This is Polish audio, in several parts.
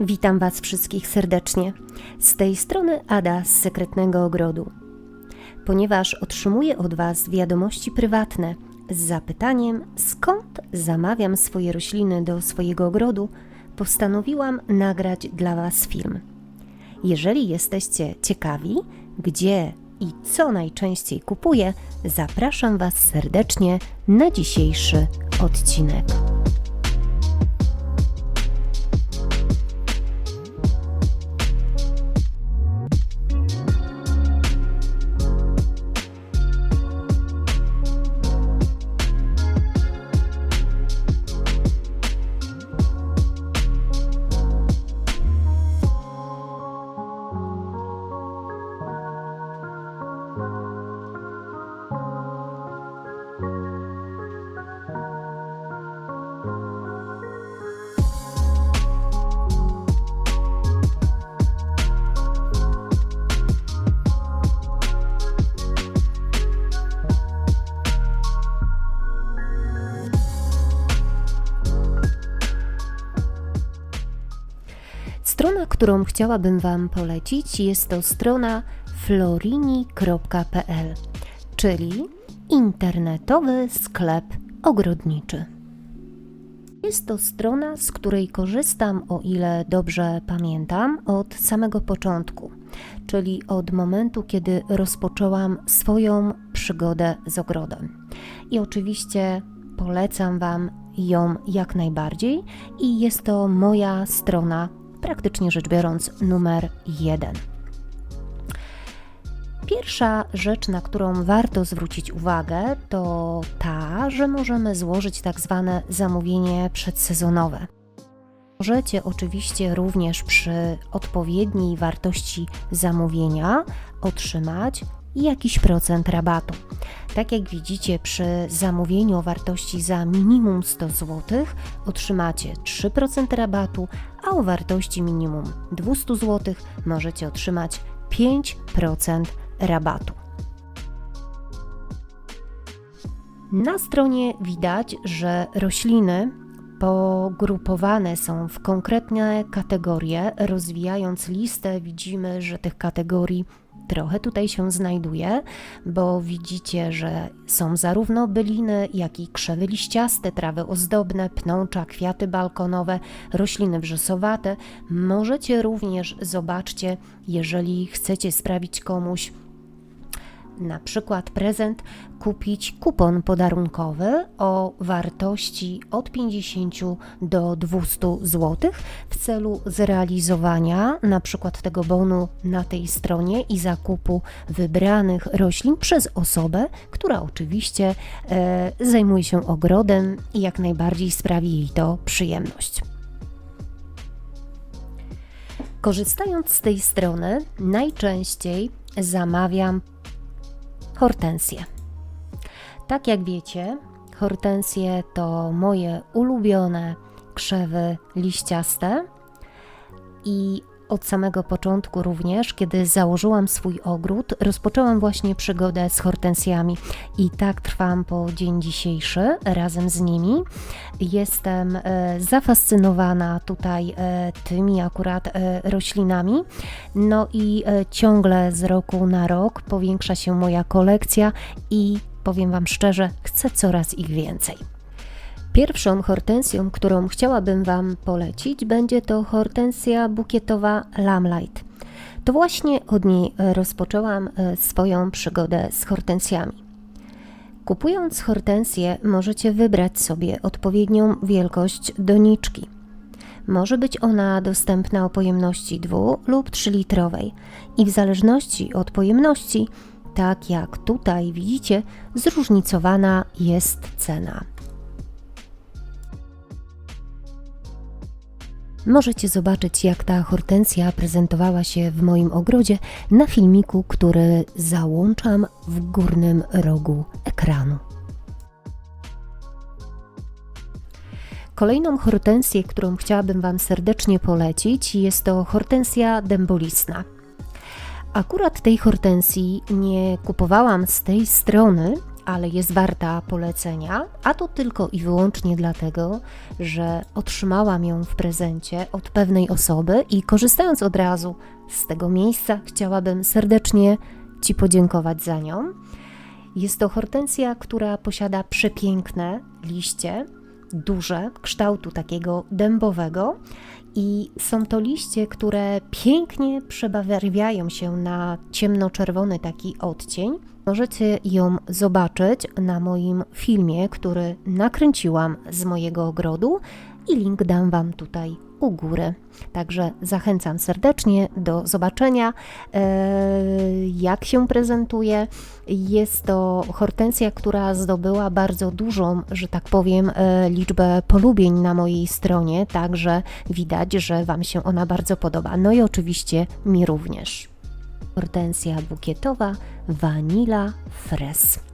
Witam Was wszystkich serdecznie. Z tej strony Ada z Sekretnego Ogrodu. Ponieważ otrzymuję od Was wiadomości prywatne z zapytaniem, skąd zamawiam swoje rośliny do swojego ogrodu, postanowiłam nagrać dla Was film. Jeżeli jesteście ciekawi, gdzie i co najczęściej kupuję, zapraszam Was serdecznie na dzisiejszy odcinek. Strona, którą chciałabym Wam polecić, jest to strona florini.pl, czyli internetowy sklep ogrodniczy. Jest to strona, z której korzystam, o ile dobrze pamiętam, od samego początku, czyli od momentu, kiedy rozpoczęłam swoją przygodę z ogrodem. I oczywiście polecam Wam ją jak najbardziej, i jest to moja strona praktycznie rzecz biorąc numer jeden. Pierwsza rzecz, na którą warto zwrócić uwagę, to ta, że możemy złożyć tak zwane zamówienie przedsezonowe. Możecie oczywiście również przy odpowiedniej wartości zamówienia otrzymać jakiś procent rabatu. Tak jak widzicie, przy zamówieniu o wartości za minimum 100 zł otrzymacie 3% rabatu, a o wartości minimum 200 zł możecie otrzymać 5% rabatu. Na stronie widać, że rośliny pogrupowane są w konkretne kategorie. Rozwijając listę, widzimy, że tych kategorii trochę tutaj się znajduje, bo widzicie, że są zarówno byliny, jak i krzewy liściaste, trawy ozdobne, pnącza, kwiaty balkonowe, rośliny wrzosowate. Możecie również, zobaczcie, jeżeli chcecie sprawić komuś na przykład prezent, kupić kupon podarunkowy o wartości od 50 do 200 zł w celu zrealizowania na przykład tego bonu na tej stronie i zakupu wybranych roślin przez osobę, która oczywiście e, zajmuje się ogrodem i jak najbardziej sprawi jej to przyjemność. Korzystając z tej strony, najczęściej zamawiam hortensje. Tak jak wiecie, hortensje to moje ulubione krzewy liściaste i od samego początku również, kiedy założyłam swój ogród, rozpoczęłam właśnie przygodę z hortensjami i tak trwam po dzień dzisiejszy razem z nimi. Jestem e, zafascynowana tutaj e, tymi akurat e, roślinami. No i ciągle z roku na rok powiększa się moja kolekcja i powiem Wam szczerze, chcę coraz ich więcej. Pierwszą hortensją, którą chciałabym Wam polecić, będzie to hortensja bukietowa Lamlight. To właśnie od niej rozpoczęłam e, swoją przygodę z hortensjami. Kupując hortensję, możecie wybrać sobie odpowiednią wielkość doniczki. Może być ona dostępna o pojemności 2 lub 3 litrowej i w zależności od pojemności, tak jak tutaj widzicie, zróżnicowana jest cena. Możecie zobaczyć, jak ta hortensja prezentowała się w moim ogrodzie na filmiku, który załączam w górnym rogu ekranu. Kolejną hortensję, którą chciałabym Wam serdecznie polecić, jest to hortensja dębolistna. Akurat tej hortensji nie kupowałam z tej strony, ale jest warta polecenia, a to tylko i wyłącznie dlatego, że otrzymałam ją w prezencie od pewnej osoby i korzystając od razu z tego miejsca, chciałabym serdecznie Ci podziękować za nią. Jest to hortensja, która posiada przepiękne liście, duże, kształtu takiego dębowego i są to liście, które pięknie przebarwiają się na ciemnoczerwony taki odcień. Możecie ją zobaczyć na moim filmie, który nakręciłam z mojego ogrodu i link dam Wam tutaj u góry. Także zachęcam serdecznie do zobaczenia, e, jak się prezentuje. Jest to hortensja, która zdobyła bardzo dużą, że tak powiem, e, liczbę polubień na mojej stronie, także widać, że Wam się ona bardzo podoba. No i oczywiście mi również. Hortensja bukietowa Vanilla Fres.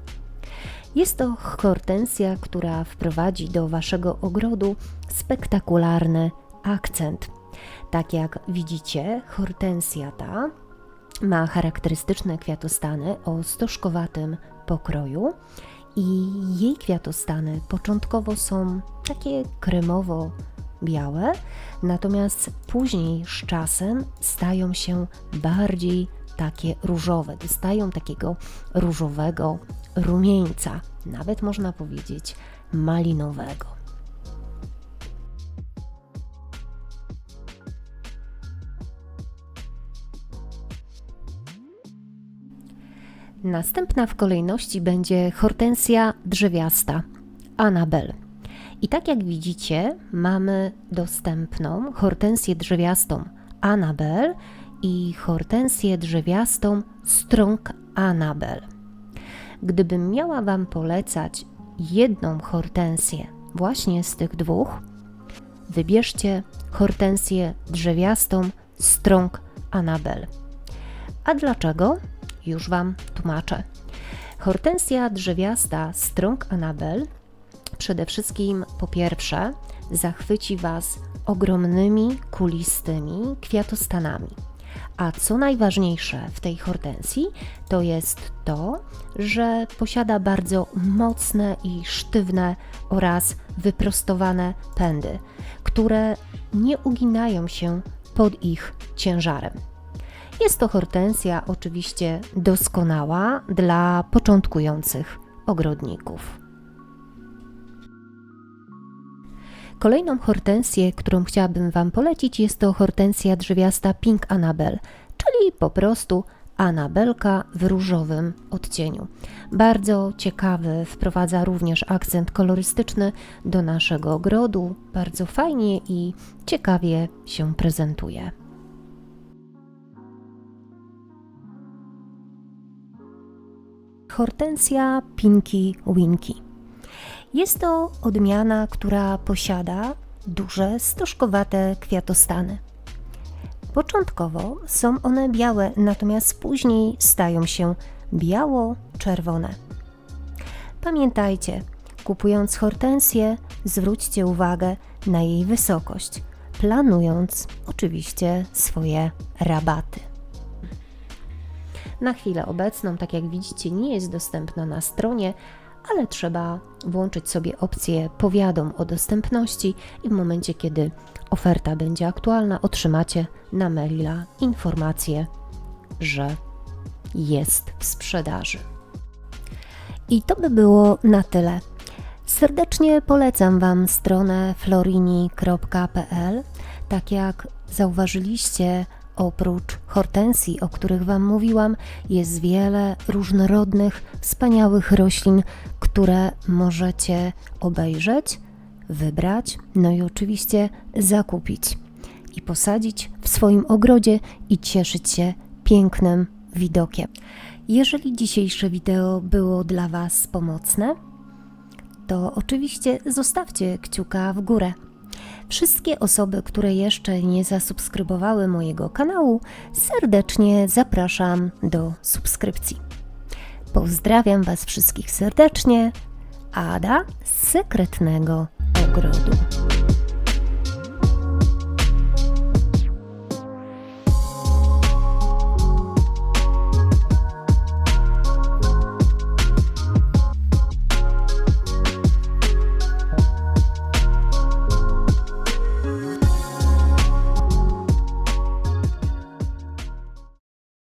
Jest to hortensja, która wprowadzi do Waszego ogrodu spektakularny akcent. Tak jak widzicie, hortensja ta ma charakterystyczne kwiatostany o stożkowatym pokroju i jej kwiatostany początkowo są takie kremowo białe, natomiast później z czasem stają się bardziej takie różowe, dostają takiego różowego rumieńca, nawet można powiedzieć malinowego. Następna w kolejności będzie hortensja drzewiasta, Anabel. I tak jak widzicie, mamy dostępną hortensję drzewiastą Anabel i hortensję drzewiastą Strong Anabel. Gdybym miała Wam polecać jedną hortensję właśnie z tych dwóch, wybierzcie hortensję drzewiastą Strong Anabel. A dlaczego? Już Wam tłumaczę. Hortensja drzewiasta Strong Anabel przede wszystkim po pierwsze zachwyci Was ogromnymi, kulistymi kwiatostanami. A co najważniejsze w tej hortensji, to jest to, że posiada bardzo mocne i sztywne oraz wyprostowane pędy, które nie uginają się pod ich ciężarem. Jest to hortensja oczywiście doskonała dla początkujących ogrodników. Kolejną hortensję, którą chciałabym Wam polecić, jest to hortensja drzewiasta Pink Annabelle, czyli po prostu Anabelka w różowym odcieniu. Bardzo ciekawy, wprowadza również akcent kolorystyczny do naszego ogrodu, bardzo fajnie i ciekawie się prezentuje. Hortensja Pinky Winky. Jest to odmiana, która posiada duże, stożkowate kwiatostany. Początkowo są one białe, natomiast później stają się biało-czerwone. Pamiętajcie, kupując hortensję, zwróćcie uwagę na jej wysokość, planując oczywiście swoje rabaty. Na chwilę obecną, tak jak widzicie, nie jest dostępna na stronie, ale trzeba włączyć sobie opcję powiadom o dostępności i w momencie, kiedy oferta będzie aktualna, otrzymacie na maila informację, że jest w sprzedaży. I to by było na tyle. Serdecznie polecam Wam stronę florini.pl. Tak jak zauważyliście, Oprócz hortensji, o których Wam mówiłam, jest wiele różnorodnych, wspaniałych roślin, które możecie obejrzeć, wybrać, no i oczywiście zakupić i posadzić w swoim ogrodzie i cieszyć się pięknym widokiem. Jeżeli dzisiejsze wideo było dla Was pomocne, to oczywiście zostawcie kciuka w górę. Wszystkie osoby, które jeszcze nie zasubskrybowały mojego kanału, serdecznie zapraszam do subskrypcji. Pozdrawiam Was wszystkich serdecznie. Ada z sekretnego ogrodu.